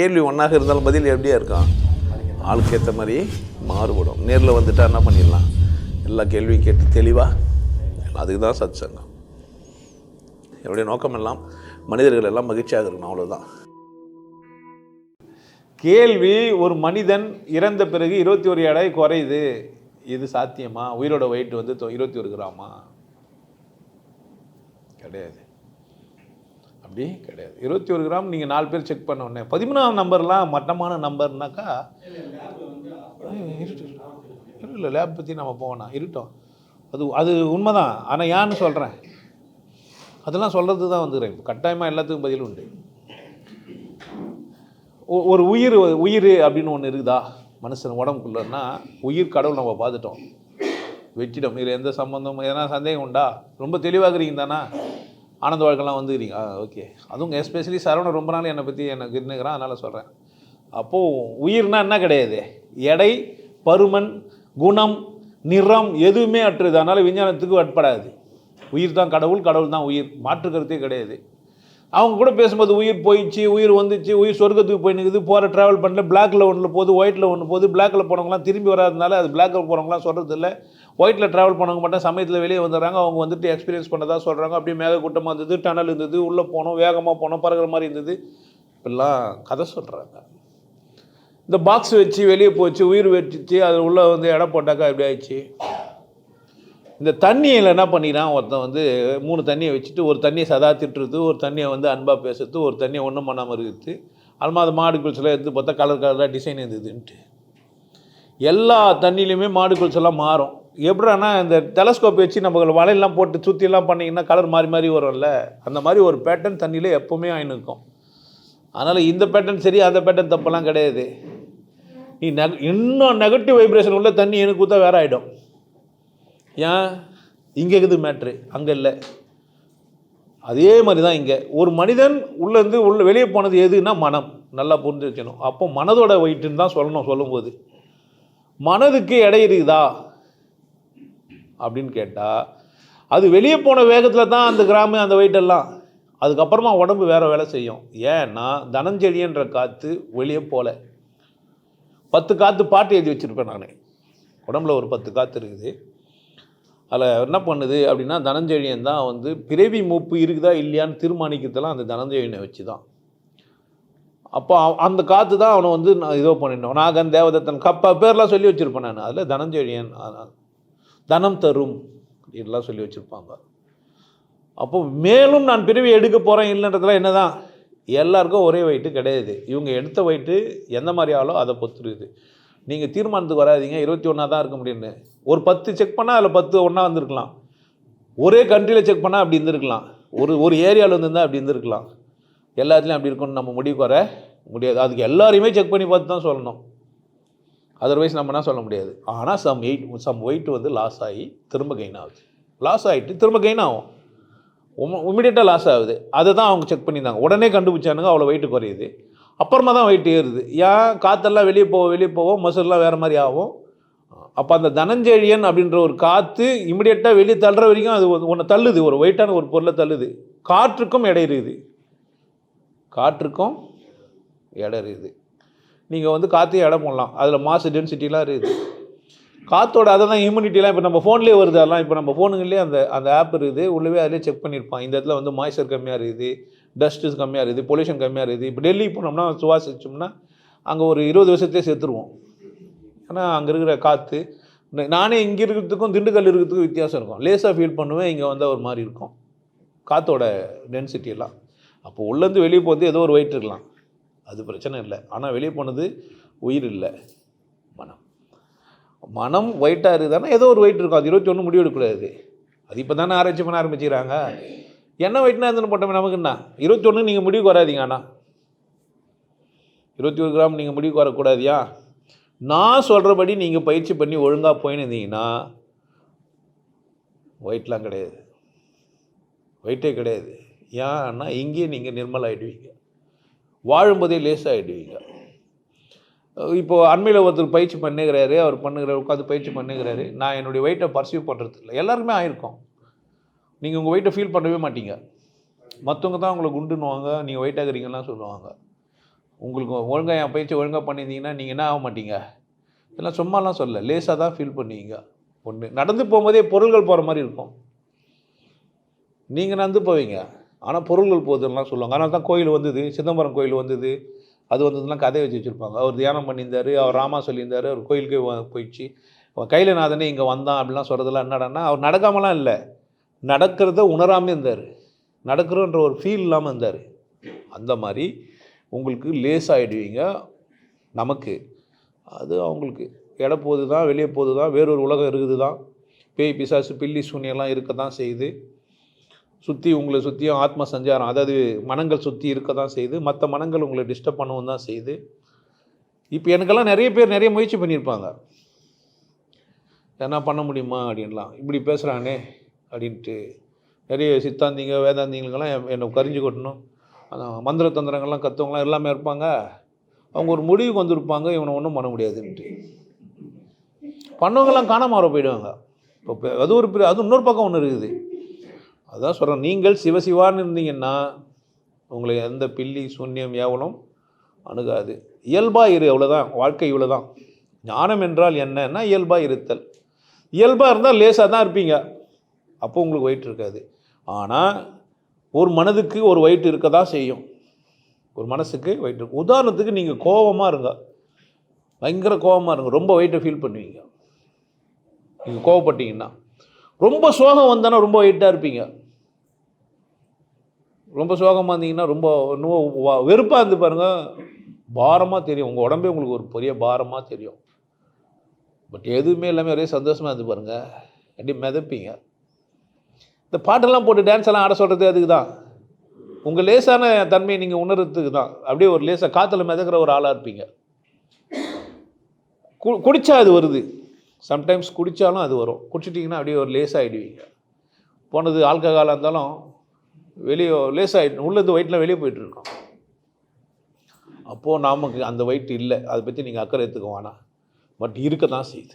கேள்வி ஒன்றாக இருந்தாலும் பதில் எப்படியா இருக்கும்? ஆளுக்கு ஏற்ற மாதிரி மாறுபடும். நேரில் வந்துட்டால் என்ன பண்ணிடலாம்? எல்லா கேள்வியும் கேட்டு தெளிவாக அதுக்கு தான் சத் சங்கம் என்னுடைய நோக்கம் எல்லாம் மனிதர்கள் எல்லாம் மகிழ்ச்சியாக இருக்கணும் அவ்வளோதான் கேள்வி ஒரு மனிதன் இறந்த பிறகு இருபத்தி ஒரு எடை குறையுது. இது சாத்தியமா? உயிரோட வெயிட் வந்து தொ- இருபத்தி ஒரு கிராமா? கிடையாது. அப்படி கிடையாது. இருபத்தி ஒரு கிராம் நீங்கள் நாலு பேர் செக் பண்ண உடனே பதிமூணாம் நம்பர்லாம் மட்டமான நம்பர்னாக்கா இல்லை லேப் பற்றி நம்ம போவோம் இருட்டோம். அது அது உண்மைதான். ஆனால் ஏன்னு சொல்கிறேன் அதெல்லாம் சொல்கிறது தான் வந்துக்கிறேன் கட்டாயமாக எல்லாத்துக்கும் பதில் உண்டு. ஒரு உயிர் உயிர் அப்படின்னு ஒன்று இருக்குதா? மனுஷன் உடம்புக்குள்ளன்னா உயிர் கடவுள் நம்ம பார்த்துட்டோம். வெற்றிடம். இதில் எந்த சம்மந்தம் எதனா சந்தேகம் உண்டா? ரொம்ப தெளிவாகிறீங்க தானா ஆனந்த வாழ்க்கெல்லாம் வந்துக்கிறீங்க ஆ ஓகே அதுவும் எஸ்பெஷலி சரவணன் ரொம்ப நாள் என்னை பற்றி எனக்கு இருந்துக்கிறான் அதனால் சொல்கிறேன் அப்போது உயிர்னா என்ன கிடையாது? எடை பருமன் குணம் நிறம் எதுவுமே அற்றுது. அதனால் விஞ்ஞானத்துக்கு உட்படாது உயிர் தான் கடவுள் கடவுள் தான் உயிர். மாற்று கருத்தே கிடையாது. அவங்க கூட பேசும்போது உயிர் போயிடுச்சு உயிர் வந்துச்சு உயிர் சொர்க்கத்துக்கு போய் நிற்குது போகிற ட்ராவல் பண்ணல பிளாக்ல ஒன்றில் போகுது ஒயிட்டில் ஒன்று போகுது பிளாக்ல போனவங்களாம் திரும்பி வராதனால அது பிளாக்ல போகிறவங்களாம் சொல்கிறது இல்லை ஒயிட்டில் ட்ராவல் பண்ணவங்க மட்டும் சமயத்தில் வெளியே வந்துடுறாங்க. அவங்க வந்துட்டு எக்ஸ்பீரியன்ஸ் பண்ணதாக சொல்கிறாங்க அப்படியே மேக கூட்டமாக இருந்தது டனல் இருந்தது உள்ளே போனோம் வேகமாக போனோம் பறகுற மாதிரி இருந்தது. இப்படிலாம் கதை சொல்கிறாங்க இந்த பாக்ஸ் வச்சு வெளியே போச்சு உயிர் வச்சுச்சு அது உள்ளே வந்து இடம் போட்டாக்கா எப்படி ஆயிடுச்சு? இந்த தண்ணியில் என்ன பண்ணிக்கிறான்? ஒருத்தன் வந்து மூணு தண்ணியை வச்சுட்டு ஒரு தண்ணியை சதா திட்டுறது ஒரு தண்ணியை வந்து அன்பாக பேசுறது ஒரு தண்ணியை ஒன்றும் பண்ணாமல் இருக்குது. அல்மா அது மாடு குளிச்சலாம் எடுத்து பார்த்தா கலர் கலராக டிசைன் இருந்ததுன்ட்டு. எல்லா தண்ணியிலையுமே மாடு குளிச்செல்லாம் மாறும். எப்படின்னா இந்த டெலஸ்கோப் வச்சு நம்ம வலையெல்லாம் போட்டு சுற்றிலாம் பண்ணிங்கன்னா கலர் மாறி மாறி வரும்ல. அந்த மாதிரி ஒரு பேட்டர்ன் தண்ணியில் எப்போவுமே ஆயின்னு இருக்கும். அதனால் இந்த பேட்டர்ன் சரி அந்த பேட்டர்ன் தப்பெல்லாம் கிடையாது. நீ நெக இன்னும் நெகட்டிவ் வைப்ரேஷன் உள்ள தண்ணி எனக்கு ஊற்றா வேற ஆகிடும் ஏன்? இங்கே இருக்குது மேட்ரு அங்கே இல்லை. அதே மாதிரி தான் இங்கே. ஒரு மனிதன் உள்ளேருந்து உள்ள வெளியே போனது எதுன்னா மனம். நல்லா புரிஞ்சு வச்சணும் அப்போ மனதோட வெயிட்டுன்னு தான் சொல்லணும் சொல்லும்போது. மனதுக்கு எடை இருக்குதா? அப்படின்னு கேட்டால் அது வெளியே போன வேகத்தில் தான் அந்த கிராமு அந்த வெயிட்டெல்லாம் அதுக்கப்புறமா உடம்பு வேறு வேலை செய்யும். ஏன்னா தனஞ்செழியன்ற காற்று வெளியே போகல பத்து காற்று பாட்டு எழுதி வச்சுருப்பேன் நான். உடம்புல ஒரு பத்து காற்று இருக்குது. அதில் என்ன பண்ணுது அப்படின்னா தனஞ்செழியன் தான் வந்து பிறவி மூப்பு இருக்குதா இல்லையான்னு தீர்மானிக்கிறதெல்லாம் அந்த தனஞ்செழியனை வச்சு தான் அப்போ அந்த காற்று தான் அவனை வந்து நான் இதோ பண்ணிட்டோம். நாகன் தேவதத்தன் கப்பா பேர்லாம் சொல்லி வச்சுருப்பேன் நான். அதில் தனஞ்செழியன் தனம் தரும் இதெல்லாம் சொல்லி வச்சுருப்பாங்க. அப்போ மேலும் நான் பிறவி எடுக்க போகிறேன் இல்லைன்றதுல என்ன தான் எல்லாருக்கும் ஒரே வெயிட்டு கிடையாது. இவங்க எடுத்த வெயிட்டு எந்த மாதிரி ஆளோ அதை பொத்துருது நீங்கள் தீர்மானத்துக்கு வராதீங்க. இருபத்தி ஒன்றா தான் இருக்க முடியும்னு ஒரு பத்து செக் பண்ணால் அதில் பத்து ஒன்றா வந்திருக்கலாம். ஒரே கண்ட்ரியில் செக் பண்ணால் அப்படி இருந்திருக்கலாம். ஒரு ஒரு ஏரியாவில் இருந்திருந்தால் அப்படி இருந்திருக்கலாம். எல்லாத்துலேயும் அப்படி இருக்கும்னு நம்ம முடிவுக்கு வர முடியாது. அதுக்கு எல்லாரையுமே செக் பண்ணி பார்த்து தான் சொல்லணும். அதர்வைஸ் நம்ம என்ன சொல்ல முடியாது. ஆனால் சம் எயிட் சம் ஒயிட் வந்து லாஸ் ஆகி திரும்ப கெயின் ஆகுது. லாஸ் ஆகிட்டு திரும்ப கெயின் ஆகும். இமிடியேட்டாக லாஸ் ஆகுது. அதை தான் அவங்க செக் பண்ணியிருந்தாங்க. உடனே கண்டுபிடிச்சானுங்க அவ்வளோ வெயிட் குறையுது. அப்புறமா தான் வெயிட் ஏறுது. ஏன்? காற்றெல்லாம் வெளியே போவோம் வெளியே போவோம் மசூர்லாம் வேறு மாதிரி ஆகும். அப்போ அந்த தனஞ்செழியன் அப்படின்ற ஒரு காற்று இமிடியேட்டாக வெளியே தள்ளுற வரைக்கும் அது ஒன்று தள்ளுது. ஒரு வெயிட்டான ஒரு பொருளை தள்ளுது. காற்றுக்கும் எடை காற்றுக்கும் எடை இருக்குது. நீங்கள் வந்து காற்றையும் இடம் போடலாம். அதில் மாசு டென்சிட்டிலாம் இருக்குது. காற்றோட அதை தான் ஹியூமினிட்டிலாம் இப்போ நம்ம ஃபோன்லேயே வருது. அதெல்லாம் இப்போ நம்ம ஃபோனுங்களே அந்த அந்த ஆப் இருக்குது. உள்ளவே அதிலே செக் பண்ணியிருப்பான் இந்த இடத்துல வந்து மாய்ச்சர் கம்மியாக இருக்குது. டஸ்ட்டு கம்மியாக இருக்குது. பொல்யூஷன் கம்மியாக இருக்குது. இப்போ டெல்லி போனோம்னா சுவாசிச்சோம்னா அங்கே ஒரு இருபது வருஷத்தையே சேர்த்துருவோம் ஏன்னா அங்கே இருக்கிற காற்று நானே இங்கே இருக்கிறதுக்கும் திண்டுக்கல் இருக்கிறதுக்கும் வித்தியாசம் இருக்கும். லேசாக ஃபீல் பண்ணுவேன். இங்கே வந்தால் ஒரு மாதிரி இருக்கும். காற்றோட டென்சிட்டி எல்லாம். அப்போ உள்ளேருந்து வெளியே போகிறது ஏதோ ஒரு வெயிட் இருக்கலாம். அது பிரச்சனை இல்லை. ஆனால் வெளியே போனது உயிர் இல்லை. மனம். மனம் ஒயிட்டாக இருக்குதானா? ஏதோ ஒரு வெயிட் இருக்கும். அது இருபத்தி ஒன்று முடிவு எடுக்கக்கூடாது. அது இப்போ தானே ஆராய்ச்சி பண்ண ஆரம்பிச்சுக்கிறாங்க. என்ன வெயிட்னா இருந்துன்னு போட்டோமே நமக்குண்ணா இருபத்தி ஒன்று நீங்கள் முடிவுக்கு வராதிங்க ஆனால் இருபத்தி ஒரு கிராம் நீங்கள் முடிவுக்கு வரக்கூடாதியா? நான் சொல்கிறபடி நீங்கள் பயிற்சி பண்ணி ஒழுங்காக போயின்னு இருந்தீங்கன்னா கிடையாது. ஒயிட்டே கிடையாது. ஏன்னா இங்கேயே நீங்கள் நிர்மல் ஆகிடுவீங்க வாழும்போதே லேசாகிடுவீங்க இப்போது அண்மையில் ஒருத்தர் பயிற்சி பண்ணுகிறாரு அவர் பண்ணுகிறாரு உட்காந்து பயிற்சி பண்ணுகிறாரு. நான் என்னுடைய வெயிட்டை பர்சீவ் பண்ணுறது இல்லை எல்லாருக்குமே ஆயிருக்கும். நீங்கள் உங்கள் வெயிட்டை ஃபீல் பண்ணவே மாட்டீங்க. மற்றவங்க தான் உங்களை குண்டுன்னுவாங்க நீங்கள் வெயிட் ஆகுறீங்கலாம் சொல்லுவாங்க. உங்களுக்கு ஒழுங்காக என் பயிற்சி ஒழுங்காக பண்ணியிருந்தீங்கன்னா நீங்கள் என்ன ஆக மாட்டீங்க? இதெல்லாம் சும்மாலாம் சொல்ல லேசாக தான் ஃபீல் பண்ணுவீங்க. ஒன்று நடந்து போகும்போதே பொருள்கள் போகிற மாதிரி இருக்கும். நீங்கள் நடந்து போவீங்க. ஆனால் பொருள்கள் போகுதுலாம் சொல்லுவாங்க. ஆனால் தான் கோயில் வந்தது சிதம்பரம் கோயில் வந்தது. அது வந்ததுலாம் கதை வச்சு வச்சுருப்பாங்க. அவர் தியானம் பண்ணியிருந்தார் அவர் ராமா சொல்லியிருந்தார் அவர் கோயிலுக்கு போயிடுச்சு. அவன் இங்கே வந்தான் அப்படிலாம் சொல்கிறதுலாம் என்னடான்னா அவர் நடக்காமலாம் இல்லை. நடக்கிறத உணராமல் இருந்தார். நடக்கிறோன்ற ஒரு ஃபீல் இல்லாமல் இருந்தார். அந்த மாதிரி உங்களுக்கு லேஸ் ஆகிடுவீங்க நமக்கு அது அவங்களுக்கு. எடை போது தான் வெளியே போது தான் வேறொரு உலகம் இருக்குது தான் பேய் பிசாசு பில்லி சூனியெல்லாம் இருக்க தான் செய்யுது. சுற்றி உங்களை சுற்றியும் ஆத்ம சஞ்சாரம் அதாவது மனங்கள் சுற்றி இருக்க தான் செய்யுது மற்ற மனங்கள் உங்களை டிஸ்டர்ப் பண்ணவும் தான் செய்யுது இப்போ எனக்கெல்லாம் நிறைய பேர் நிறைய முயற்சி பண்ணியிருப்பாங்க. என்ன பண்ண முடியுமா? அப்படின்லாம். இப்படி பேசுகிறானே அப்படின்ட்டு. நிறைய சித்தாந்திங்க வேதாந்திங்களுக்கெல்லாம் என்னை கரிஞ்சு கொட்டணும். அந்த மந்திர தந்திரங்கள்லாம் கற்றவங்களாம் எல்லாமே இருப்பாங்க. அவங்க ஒரு முடிவுக்கு வந்திருப்பாங்க. இவனை ஒன்றும் பண்ண முடியாதுன்ட்டு. பண்ணவங்கெல்லாம் காணாமல் போயிடுவாங்க. இப்போ அது ஒரு அது இன்னொரு பக்கம் ஒன்று இருக்குது. அதுதான் சொல்கிறேன் நீங்கள் சிவசிவான்னு இருந்தீங்கன்னா உங்களை எந்த பில்லி சூன்யம் ஏவலும் அணுகாது. இயல்பாக இரு அவ்வளோதான் வாழ்க்கை இவ்வளோதான் ஞானம் என்றால் என்னன்னா இயல்பாக இருத்தல். இயல்பாக இருந்தால் லேசாக தான் இருப்பீங்க. அப்போ உங்களுக்கு வெயிட் இருக்காது. ஆனால் ஒரு மனதுக்கு ஒரு வெயிட் இருக்க தான் செய்யும். ஒரு மனசுக்கு வெயிட் இருக்கும் உதாரணத்துக்கு நீங்கள் கோபமாக இருங்க பயங்கர கோபமாக இருங்க. ரொம்ப வெயிட்டை ஃபீல் பண்ணுவீங்க. நீங்கள் கோவப்பட்டீங்கன்னா ரொம்ப சோகம் வந்தானா ரொம்ப வெயிட்டாக இருப்பீங்க. ரொம்ப சோகமாக இருந்தீங்கன்னா ரொம்ப இன்னும் வெறுப்பாக இருந்து பாருங்கள் பாரமாக தெரியும். உங்கள் உடம்பே உங்களுக்கு ஒரு பெரிய பாரமாக தெரியும். பட் எதுவுமே எல்லாமே ஒரே சந்தோஷமாக இருந்து பாருங்கள் அப்படி மிதப்பீங்க? இந்த பாட்டெல்லாம் போட்டு டான்ஸ் எல்லாம் ஆட சொல்கிறது அதுக்கு தான் உங்கள் லேசான தன்மையை நீங்கள் உணர்றதுக்கு தான். அப்படியே ஒரு லேசாக காற்றுல மிதக்கிற ஒரு ஆளாக இருப்பீங்க. கு குடித்தா அது வருது. சம்டைம்ஸ் குடித்தாலும் அது வரும். குடிச்சிட்டிங்கன்னா அப்படியே ஒரு லேசாகிடுவீங்க போனது ஆல்கஹாலாக இருந்தாலும் வெளியே லேசாகிட்டு உள்ளேருந்து வயிற்றில் வெளியே போயிட்டுருக்கோம் அப்போது நமக்கு அந்த வயிற்று இல்லை. அதை பற்றி நீங்கள் அக்கறை எடுத்துக்க வேணாம். பட் இருக்க தான் செய்யுது.